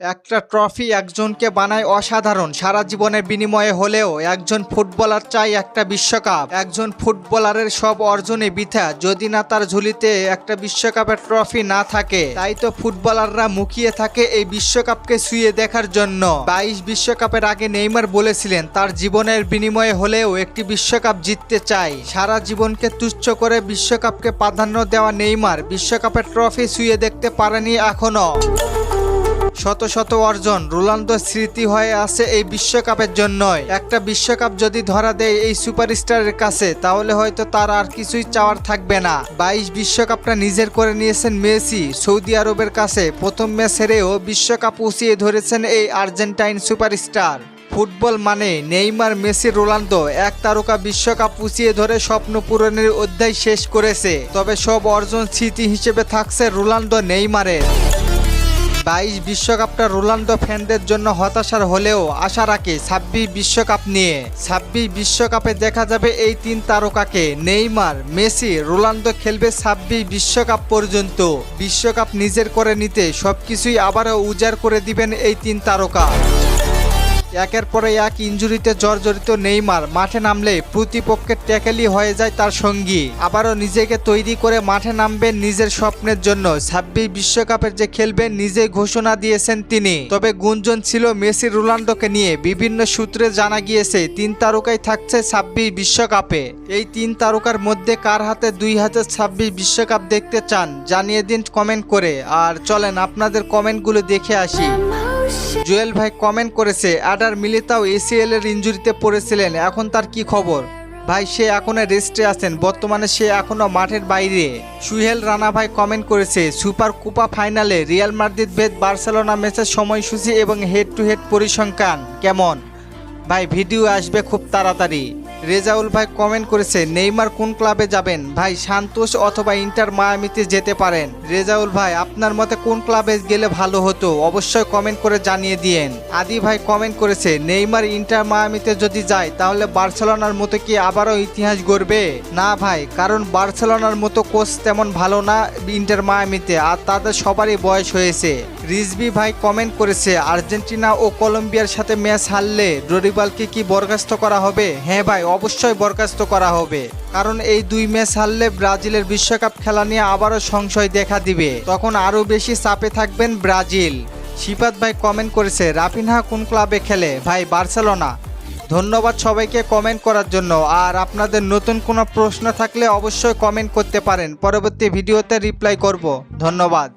একটা ট্রফি একজনকে বানায় অসাধারণ। সারা জীবনের বিনিময়ে হলেও একজন ফুটবলার চাই একটা বিশ্বকাপ। একজন ফুটবলারের সব অর্জনে বৃথা। যদি না তার ঝুলিতে একটা বিশ্বকাপের ট্রফি না থাকে, তাই তো ফুটবলাররা মুখিয়ে থাকে এই বিশ্বকাপকে শুয়ে দেখার জন্য। বাইশ বিশ্বকাপের আগে নেইমার বলেছিলেন, তার জীবনের বিনিময়ে হলেও একটি বিশ্বকাপ জিততে চাই। সারা জীবনকে তুচ্ছ করে বিশ্বকাপকে প্রাধান্য দেওয়া নেইমার বিশ্বকাপের ট্রফি শুয়ে দেখতে পারেনি এখনও। শত শত অর্জন রোনালদো স্মৃতি হয়ে আছে এই বিশ্বকাপের জন্যই। একটা বিশ্বকাপ যদি ধরা দেয় এই সুপারস্টারের কাছে, তাহলে হয়তো তার আর কিছুই চাওয়ার থাকবে না। বাইশ বিশ্বকাপটা নিজের করে নিয়েছেন মেসি, সৌদি আরবের কাছে প্রথম ম্যাচ হেরেও বিশ্বকাপ উঁচিয়ে ধরেছেন এই আর্জেন্টাইন সুপারস্টার। ফুটবল মানে নেইমার, মেসি, রোনালদো এক তারকা বিশ্বকাপ উঁচিয়ে ধরে স্বপ্ন পূরণের অধ্যায় শেষ করেছে। তবে সব অর্জন স্মৃতি হিসেবে থাকছে রোনালদো নেইমারের বাইশ বিশ্বকাপটা রোনাল্ডো ফ্যানদের জন্য হতাশার হলেও আশা রাখে ছাব্বিশ বিশ্বকাপ নিয়ে। ছাব্বিশ বিশ্বকাপে দেখা যাবে এই তিন তারকাকে, নেইমার, মেসি রোনাল্ডো খেলবে ছাব্বিশ বিশ্বকাপ পর্যন্ত। বিশ্বকাপ নিজের করে নিতে সবকিছুই আবারও উজাড় করে দিবেন এই তিন তারকা। একের পরে এক ইঞ্জুরিতে জর্জরিত নেইমার, মাঠে নামলে প্রতিপক্ষের ট্যাকেলি হয়ে যায় তার সঙ্গী। আবারও নিজেকে তৈরি করে মাঠে নামবেন নিজের স্বপ্নের জন্য। ছাব্বিশ বিশ্বকাপের যে খেলবেন নিজেই ঘোষণা দিয়েছেন তিনি। তবে গুঞ্জন ছিল মেসি রোনাল্ডোকে নিয়ে। বিভিন্ন সূত্রে জানা গিয়েছে, তিন তারকাই থাকছে ছাব্বিশ বিশ্বকাপে। এই তিন তারকার মধ্যে কার হাতে দুই হাজার ছাব্বিশ বিশ্বকাপ দেখতে চান, জানিয়ে দিন কমেন্ট করে। আর চলেন আপনাদের কমেন্টগুলো দেখে আসি। জুয়েল ভাই কমেন্ট করেছে আডার মিলিতাও এসিএল এর ইঞ্জুরিতে পড়েছিলেন, এখন তার কি খবর? ভাই, সে এখনও রেস্টে আছেন, বর্তমানে সে এখনও মাঠের বাইরে। সুহেল রানা ভাই কমেন্ট করেছে, সুপার কুপা ফাইনালে রিয়াল মাদ্রিদ ভেদ বার্সেলোনা ম্যাচের সময়সূচি এবং হেড টু হেড পরিসংখ্যান, কেমন? ভাই ভিডিও আসবে খুব তাড়াতাড়ি। রেজাউল ভাই কমেন্ট করেছে, নেইমার কোন ক্লাবে যাবেন? ভাই, সান্তোষ অথবা ইন্টার মায়ামিতে যেতে পারেন। রেজাউল ভাই, আপনার মতে কোন ক্লাবে গেলে ভালো হতো? অবশ্যই কমেন্ট করে জানিয়ে দিয়েন। আদি ভাই কমেন্ট করেছে, নেইমার ইন্টার মায়ামিতে যদি যায়, তাহলে বার্সেলোনার মতো কি আবারও ইতিহাস গড়বে? না ভাই, কারণ বার্সেলোনার মতো কোচ তেমন ভালো না ইন্টার মায়ামিতে, আর তাদের সবারই বয়স হয়েছে। রিজবি ভাই কমেন্ট করেছে, আর্জেন্টিনা ও কলম্বিয়ার সাথে ম্যাচ হারলে ডরিবালকে কি বরখাস্ত করা হবে? হ্যাঁ ভাই অবশ্যই বরখাস্ত করা হবে। কারণ এই দুই ম্যাচ হারলে ব্রাজিলের বিশ্বকাপ খেলা নিয়ে আবারও সংশয় দেখা দিবে। তখন আরও বেশি চাপে থাকবেন ব্রাজিল। শিপাত ভাই কমেন্ট করেছে, রাফিনহা কোন ক্লাবে খেলে? ভাই, বার্সেলোনা। ধন্যবাদ সবাইকে কমেন্ট করার জন্য। আর আপনাদের নতুন কোনো প্রশ্ন থাকলে অবশ্যই কমেন্ট করতে পারেন। পরবর্তী ভিডিওতে রিপ্লাই করব। ধন্যবাদ।